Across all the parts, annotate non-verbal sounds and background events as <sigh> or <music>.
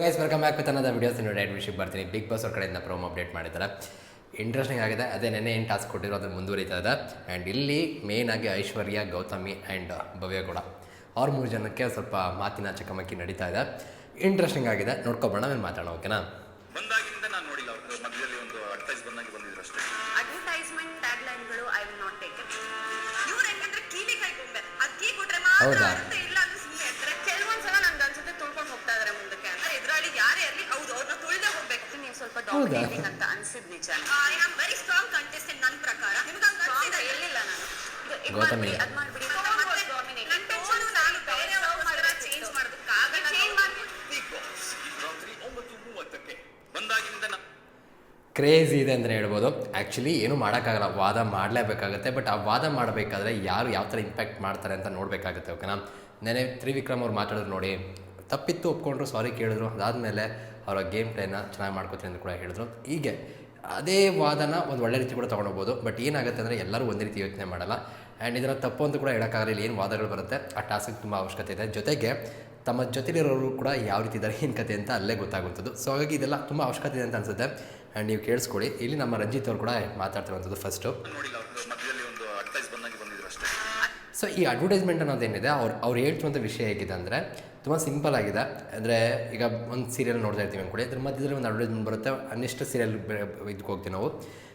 Guys welcome back with ಅನ್ನೋದ videos ನೋಡಿ ಎರಡು ವಿಷಯಕ್ಕೆ ಬರ್ತೀನಿ ಬಿಗ್ ಬಾಸ್ ಅವ್ರ ಕಡೆಯಿಂದ ಪ್ರೋಮೋ ಅಪ್ಡೇಟ್ ಮಾಡಿದ್ದಾರೆ. ಇಂಟ್ರೆಸ್ಟಿಂಗ್ ಆಗಿದೆ. ಅದೇ ನೆನೆ ಏನು ಟಾಸ್ಕ್ ಕೊಟ್ಟಿರೋ ಅದನ್ನು ಮುಂದುವರಿತಾ ಇದೆ. ಆ್ಯಂಡ್ ಇಲ್ಲಿ ಮೇನ್ ಆಗಿ ಐಶ್ವರ್ಯ ಗೌತಮಿ ಆ್ಯಂಡ್ ಭವ್ಯ ಕೂಡ ಅವ್ರ ಮೂರು ಜನಕ್ಕೆ ಸ್ವಲ್ಪ ಮಾತಿನ ಚಕಮಕಿ ನಡೀತಾ ಇದೆ. ಇಂಟ್ರೆಸ್ಟಿಂಗ್ ಆಗಿದೆ. ನೋಡ್ಕೊಬೋಣ ನಾನು ಮಾತಾಡೋಣ ಓಕೆನಾ ಬಂದಾಗಿಂದ ನಾನು ನೋಡಿಲ್ಲ ಅವ್ರದ್ದು ಮಧ್ಯದಲ್ಲಿ ಒಂದು ಅಡ್ವರ್ಟೈಸ್ ಬಂದಾಗಿ ಬಂದಿದ್ರು ಅಷ್ಟೇ. Advertisement ಟ್ಯಾಗ್ಲೈನ್ಗಳು I will not take it ಇವ್ರು ಹೆಂಗಂದ್ರೆ ಕೀಲಿ ಕೈ ಗೊಂಬೆ. ಅದ್ ಕೀ ಕೊಟ್ರೆ ಮಾತ್ರ ಹೌದಾ? ಡಾಮಿನೇಟಿಂಗ್ ಅಂತ ಅನ್ಸಿದ್ ನಿಜ I am very strong contestant ನನ್ನ ಪ್ರಕಾರ. ನಿಮ್ಗೆ ಹಂಗ ಅನ್ಸಿದೆ? ಹೇಳಿಲ್ಲ ನಾನು. ಇದು ಇದ್ ಗೌತಮಿ. ಮಾಡ್ಬಿಡಿ, ಅದ್ ಮಾಡ್ಬಿಡಿ. ಅಂತ ಮತ್ತೆ ನನ್ನ ಟೋನು ನಾನು ಬೇರೆ ಚೇಂಜ್ ಮಾಡೋದಕ್ಕಾಗಲ್ಲ ಚೇಂಜ್ ಮಾಡ್ಬಿಟ್ಟು ಬಿಗ್ ಬಾಸ್ ಈ ರಾತ್ರಿ ಒಂಬತ್ತು ಮೂವತ್ತಕ್ಕೆ ಬಂದಾಗಿಂದ ನಾನು ಕ್ರೇಜಿ ಇದೆ ಅಂತಲೇ ಹೇಳ್ಬೋದು. ಆ್ಯಕ್ಚುಲಿ ಏನೂ ಮಾಡೋಕ್ಕಾಗಲ್ಲ. ವಾದ ಮಾಡಲೇಬೇಕಾಗುತ್ತೆ. ಬಟ್ ಆ ವಾದ ಮಾಡಬೇಕಾದ್ರೆ ಯಾರು ಯಾವ ಥರ ಇಂಪ್ಯಾಕ್ಟ್ ಮಾಡ್ತಾರೆ ಅಂತ ನೋಡಬೇಕಾಗುತ್ತೆ ಓಕೆನಾ ನೆನೆ ತ್ರಿವಿಕ್ರಮ್ ಅವ್ರು ಮಾತಾಡಿದ್ರು ನೋಡಿ. ತಪ್ಪಿತ್ತು ಒಪ್ಕೊಂಡ್ರು ಸಾರಿ ಕೇಳಿದ್ರು. ಅದಾದಮೇಲೆ ಅವರ ಗೇಮ್ ಪ್ಲೇನ ಚೆನ್ನಾಗಿ ಮಾಡ್ಕೋತೀನಿ ಅಂತ ಕೂಡ ಹೇಳಿದ್ರು. ಹೀಗೆ ಅದೇ ವಾದನ ಒಂದು ಒಳ್ಳೆ ರೀತಿ ಕೂಡ ತೊಗೊಂಡೋಗ್ಬೋದು. ಬಟ್ ಏನಾಗುತ್ತೆ ಅಂದರೆ ಎಲ್ಲರೂ ಒಂದೇ ರೀತಿ ಯೋಚನೆ ಮಾಡಲ್ಲ. ಆ್ಯಂಡ್ ಇದರ ತಪ್ಪು ಅಂತ ಕೂಡ ಹೇಳೋಕ್ಕಾಗಲಿಲ್ಲ. ಏನು ವಾದಗಳು ಬರುತ್ತೆ, ಆ ಟಾಸ್ಕ್ ತುಂಬ ಅವಶ್ಯಕತೆ ಇದೆ. ಜೊತೆಗೆ ತಮ್ಮ ಜೊತೆಲಿರೋರು ಕೂಡ ಯಾವ ರೀತಿ ಇದ್ದಾರೆ, ಏನು ಕತೆ ಅಂತ ಅಲ್ಲೇ ಗೊತ್ತಾಗುವಂಥದ್ದು. ಸೊ ಹಾಗಾಗಿ ಇದೆಲ್ಲ ತುಂಬ ಅವಶ್ಯಕತೆ ಇದೆ ಅಂತ ಅನಿಸುತ್ತೆ. ಆ್ಯಂಡ್ ನೀವು ಕೇಳಿಸ್ಕೊಳ್ಳಿ. ಇಲ್ಲಿ ನಮ್ಮ ರಂಜಿತ್ ಅವರು ಕೂಡ ಮಾತಾಡ್ತಿರುವಂಥದ್ದು ಫಸ್ಟು ಮಧ್ಯದಲ್ಲಿ ಒಂದು ಬಂದಾಗಿ ಬಂದಿದ್ರು ಅಷ್ಟೇ. ಸೊ ಈ ಅಡ್ವರ್ಟೈಸ್ಮೆಂಟ್ ಅನ್ನೋದೇನಿದೆ ಅವ್ರು ಅವ್ರು ಹೇಳ್ತಿರುವಂಥ ವಿಷಯ ಹೇಗಿದೆ ಅಂದರೆ, ತುಂಬ ಸಿಂಪಲ್ ಆಗಿದೆ. ಅಂದರೆ, ಈಗ ಒಂದು ಸೀರಿಯಲ್ ನೋಡ್ತಾ ಇರ್ತೀವಿ ಅಂದ್ಕೊಳ್ಳಿ ಅದ್ರ ಮಧ್ಯದಲ್ಲಿ ಒಂದು ಅಡ್ವರ್ಟೈಸ್ಮೆಂಟ್ ಬರುತ್ತೆ, ಅನ್ನಿಷ್ಟು ಸೀರಿಯಲ್ ಇದಕ್ಕೆ ಹೋಗ್ತೀವಿ ನಾವು.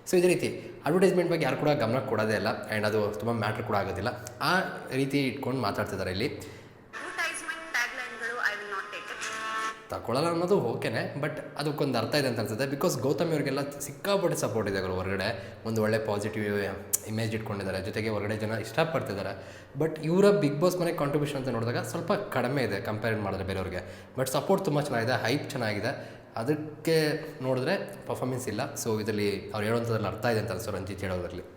ಸೊ ಇದೇ ರೀತಿ ಅಡ್ವರ್ಟೈಸ್ಮೆಂಟ್ ಬಗ್ಗೆ ಯಾರು ಕೂಡ ಗಮನ ಕೊಡೋದೇ ಇಲ್ಲ ಆ್ಯಂಡ್ ಅದು ತುಂಬ ಮ್ಯಾಟ್ರ್ ಕೂಡ ಆಗೋದಿಲ್ಲ. ಆ ರೀತಿ ಇಟ್ಕೊಂಡು ಮಾತಾಡ್ತಿದ್ದಾರೆ ಇಲ್ಲಿ. ತಗೊಳ್ಳಲ್ಲ ಅನ್ನೋದು ಓಕೆನೆ, ಬಟ್ ಅದಕ್ಕೊಂದು ಅರ್ಥ ಇದೆ ಅಂತ ಅನ್ಸುತ್ತೆ. ಬಿಕಾಸ್ ಗೌತಮಿ ಅವ್ರಿಗೆಲ್ಲ ಸಿಕ್ಕಾಪಟ್ಟೆ ಸಪೋರ್ಟ್ ಇದೆ ಅವರು ಹೊರಗಡೆ. ಒಂದು ಒಳ್ಳೆ ಪಾಸಿಟಿವ್ ಇಮೇಜ್ ಇಟ್ಕೊಂಡಿದ್ದಾರೆ. ಜೊತೆಗೆ ಹೊರಗಡೆ ಜನ ಇಷ್ಟಪಡ್ತಿದ್ದಾರೆ. ಬಟ್ ಇವರ ಬಿಗ್ ಬಾಸ್ ಮನೆ ಕಾಂಟ್ರಿಬ್ಯೂಷನ್ ಅಂತ ನೋಡಿದಾಗ ಸ್ವಲ್ಪ ಕಡಿಮೆ ಇದೆ ಕಂಪೇರ್ ಮಾಡಿದ್ರೆ ಬೇರೆಯವ್ರಿಗೆ. ಬಟ್ ಸಪೋರ್ಟ್ ತುಂಬ ಚೆನ್ನಾಗಿದೆ ಹೈಪ್ ಚೆನ್ನಾಗಿದೆ. ಅದಕ್ಕೆ ನೋಡಿದ್ರೆ ಪರ್ಫಾರ್ಮೆನ್ಸ್ ಇಲ್ಲ. ಸೊ ಇದರಲ್ಲಿ ಅವ್ರು ಹೇಳುವಂಥದ್ರಲ್ಲಿ ಅರ್ಥ ಇದೆ ಅಂತ ಅನ್ಸೋ ರಂಜಿತ್ ಹೇಳೋದ್ರಲ್ಲಿ.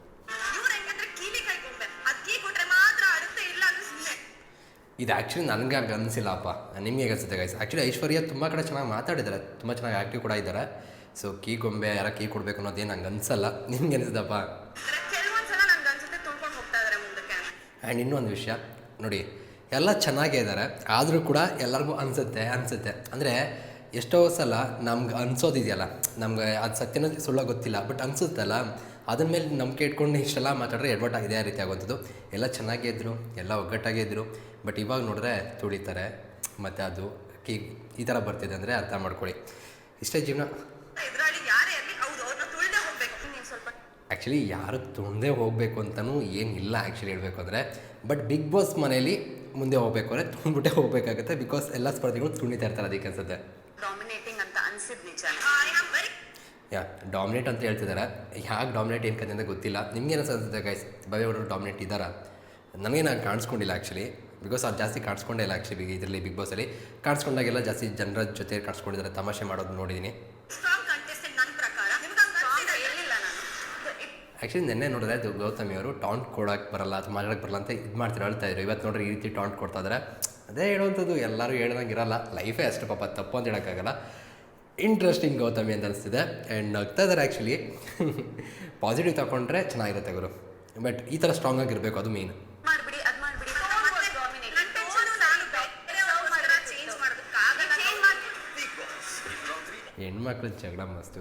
ಇದು ಆ್ಯಕ್ಚುಲಿ ನನಗೆ ಹಂಗೆ ಅನಿಸಿಲ್ಲಪ್ಪ ನಿಮಗೆ ಅನಿಸುತ್ತೆ ಗೈಸ್ ಆ್ಯಕ್ಚುಲಿ ಐಶ್ವರ್ಯ ತುಂಬ ಕಡೆ ಚೆನ್ನಾಗಿ ಮಾತಾಡಿದ್ದಾರೆ ತುಂಬ ಚೆನ್ನಾಗಿ ಆ್ಯಕ್ಟಿವ್ ಕೂಡ ಇದ್ದಾರೆ. ಸೊ ಕೀ ಗೊಂಬೆ ಯಾರ ಕೀ ಕೊಡಬೇಕು ಅನ್ನೋದೇನು ನಂಗೆ ಅನಿಸಲ್ಲ. ನಿಮ್ಗೆ ಅನಿಸಿದಪ್ಪ ಆ್ಯಂಡ್ ಇನ್ನೊಂದು ವಿಷಯ ನೋಡಿ ಎಲ್ಲ ಚೆನ್ನಾಗೇ ಇದ್ದಾರೆ. ಆದರೂ ಕೂಡ ಎಲ್ಲರಿಗೂ ಅನಿಸುತ್ತೆ ಅನಿಸುತ್ತೆ. ಅಂದರೆ ಎಷ್ಟೋ ಸಲ ನಮ್ಗೆ ಅನ್ಸೋದಿದೆಯಲ್ಲ ನಮ್ಗೆ ಅದು ಸತ್ಯನೋ ಸುಳ್ಳ ಗೊತ್ತಿಲ್ಲ ಬಟ್ ಅನ್ಸುತ್ತಲ್ಲ ಅದ್ರ ಮೇಲೆ ನಂಬಿಕೆ ಇಟ್ಕೊಂಡು ಇಷ್ಟೆಲ್ಲ ಮಾತಾಡಿದ್ರೆ ಎಡ್ವರ್ಟ್ ಆ ರೀತಿ ಆಗುವಂಥದ್ದು ಎಲ್ಲ ಚೆನ್ನಾಗೇ ಇದ್ದರು ಎಲ್ಲ ಒಗ್ಗಟ್ಟಾಗೇ ಇದ್ದರು ಬಟ್ ಇವಾಗ ನೋಡಿದ್ರೆ ತುಳಿತಾರೆ ಮತ್ತು ಅದು ಕೀ ಈ ಥರ ಬರ್ತಿದೆ ಅಂದರೆ ಅರ್ಥ ಮಾಡ್ಕೊಳ್ಳಿ. ಇಷ್ಟೇ ಜೀವನ. ಎದುರಾಳಿ ಯಾರೇ ತುಳ್ದೆ ಹೋಗ್ಬೇಕು. ನೀವು ಸ್ವಲ್ಪ. ಆ್ಯಕ್ಚುಲಿ ಯಾರು ತುಂಡೇ ಹೋಗಬೇಕು ಅಂತಲೂ ಏನಿಲ್ಲ ಆ್ಯಕ್ಚುಲಿ ಹೇಳಬೇಕು ಅಂದರೆ ಬಟ್ ಬಿಗ್ ಬಾಸ್ ಮನೇಲಿ ಮುಂದೆ ಹೋಗಬೇಕು ಅಂದರೆ ತುಂಬಿಟ್ಟೆ ಹೋಗಬೇಕಾಗುತ್ತೆ ಬಿಕಾಸ್ ಎಲ್ಲ ಸ್ಪರ್ಧಿಗಳು ತುಣಿತಾ ಇರ್ತಾರೆ ಅದಕ್ಕೆ ಅನ್ಸುತ್ತೆ. ಯಾ ಡಾಮಿನೇಟ್ ಅಂತ ಹೇಳ್ತಿದ್ದಾರೆ ಯಾಕೆ ಡಾಮಿನೇಟ್ ಏನು ಅಂತ ಗೊತ್ತಿಲ್ಲ. ನಿಮ್ಗೇನು ಅನ್ಸುತ್ತೆ ಗೈಸ್ ಭವ್ಯ ಅವರು ಡಾಮಿನೇಟ್ ಇದ್ದಾರಾ? ನನಗೆ ನಾನು ಕಾಣಿಸ್ಕೊಂಡಿಲ್ಲ ಆ್ಯಕ್ಚುಲಿ ಬಿಕಾಸ್ ಅದು ಜಾಸ್ತಿ ಕಾಣಿಸ್ಕೊಂಡೇ ಇಲ್ಲ ಆ್ಯಕ್ಚುಲಿ ಇದರಲ್ಲಿ ಬಿಗ್ ಬಾಸಲ್ಲಿ ಕಾಣಿಸ್ಕೊಂಡಾಗೆಲ್ಲ ಜಾಸ್ತಿ ಜನರ ಜೊತೆ ಕಾಣಿಸ್ಕೊಂಡಿದ್ದಾರೆ ತಮಾಷೆ ಮಾಡೋದು ನೋಡಿದ್ದೀನಿ ಆ್ಯಕ್ಚುಲಿ ನಿನ್ನೆ ನೋಡಿದ್ರೆ ಅದು ಗೌತಮಿ ಅವರು ಟಾಂಟ್ ಕೊಡೋಕೆ ಬರಲ್ಲ ಅಥವಾ ಮಾತಾಡೋಕ್ಕೆ ಬರಲ್ಲ ಅಂತ ಇದು ಮಾಡ್ತಾರೆ ಹೇಳ್ತಾ ಇದ್ರು. ಇವತ್ತು ನೋಡ್ರಿ ಈ ರೀತಿ ಟಾಂಟ್ ಕೊಡ್ತಾ ಇದ್ದಾರೆ ಅದೇ ಹೇಳುವಂಥದ್ದು ಎಲ್ಲರೂ ಹೇಳ್ದಂಗೆ ಇರಲ್ಲ ಲೈಫೇ ಅಷ್ಟು ಪಾಪ, ತಪ್ಪು ಅಂತ ಹೇಳೋಕ್ಕಾಗಲ್ಲ. ಇಂಟ್ರೆಸ್ಟಿಂಗ್ ಗೌತಮಿ ಅಂತ ಅನಿಸ್ತಿದೆ. ಆ್ಯಂಡ್ ನಗ್ತಾ ಇದ್ದಾರೆ ಆ್ಯಕ್ಚುಲಿ ಪಾಸಿಟಿವ್ ತಗೊಂಡ್ರೆ ಚೆನ್ನಾಗಿರುತ್ತೆ ಗುರು. ಬಟ್ ಈ ಥರ ಸ್ಟ್ರಾಂಗ್ ಆಗಿರಬೇಕು ಅದು ಮೇನ್ ಹೆಣ್ಮಕ್ಳು ಜಗಳ ಮಸ್ತು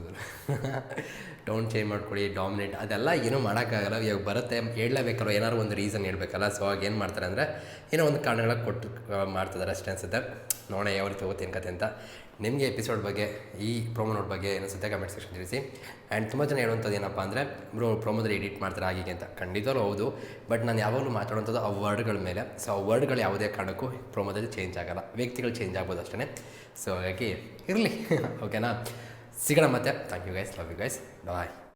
ಟೋನ್ ಚೇಂಜ್ ಮಾಡ್ಕೊಳ್ಳಿ ಡಾಮಿನೇಟ್ ಅದೆಲ್ಲ ಏನೂ ಮಾಡೋಕ್ಕಾಗಲ್ಲ ಇವಾಗ ಬರುತ್ತೆ. ಹೇಳಲೇಬೇಕಲ್ಲ ಏನಾದ್ರು ಒಂದು ರೀಸನ್ ಹೇಳಬೇಕಲ್ಲ? ಸೊ ಆಗ ಏನು ಮಾಡ್ತಾರೆ ಅಂದರೆ ಏನೋ ಒಂದು ಕಾರಣಗಳ ಕೊಟ್ಟು ಮಾಡ್ತಿದ್ದಾರೆ ಅಷ್ಟೇ ಅನಿಸುತ್ತೆ. ನೋಡೋಣ ಯಾವ ರೀತಿ ಹೋಗುತ್ತೆ ಏನು ಕತೆ ಅಂತ. ನಿಮಗೆ ಎಪಿಸೋಡ್ ಬಗ್ಗೆ, ಈ ಪ್ರೋಮೋ ನೋಡ್ ಬಗ್ಗೆ ಏನಿಸುತ್ತೆ ಕಮೆಂಟ್ ಸೆಕ್ಷನ್ ತಿಳಿಸಿ. ಆ್ಯಂಡ್ ತುಂಬ ಜನ ಹೇಳುವಂಥದ್ದು ಏನಪ್ಪ ಅಂದರೆ ಬ್ರೋ ಪ್ರೋಮೋದಲ್ಲಿ ಎಡಿಟ್ ಮಾಡ್ತಾರೆ ಹಾಗೆ ಅಂತ. ಖಂಡಿತವೂ ಹೌದು. ಬಟ್ ನಾನು ಯಾವಾಗಲೂ ಮಾತಾಡುವಂಥದ್ದು ಆ ವರ್ಡ್ಗಳ ಮೇಲೆ. ಸೊ ಆ ವರ್ಡ್ಗಳು ಯಾವುದೇ ಕಾರಣಕ್ಕೂ ಪ್ರೋಮೋದಲ್ಲಿ ಚೇಂಜ್ ಆಗೋಲ್ಲ. ವ್ಯಕ್ತಿಗಳು ಚೇಂಜ್ ಆಗ್ಬೋದು ಅಷ್ಟೇ ಸೊ ಹಾಗಾಗಿ ಇರಲಿ. ಓಕೆನಾ <laughs> ಸಿಗೋಣ ಮತ್ತೆ. Thank you guys love you guys bye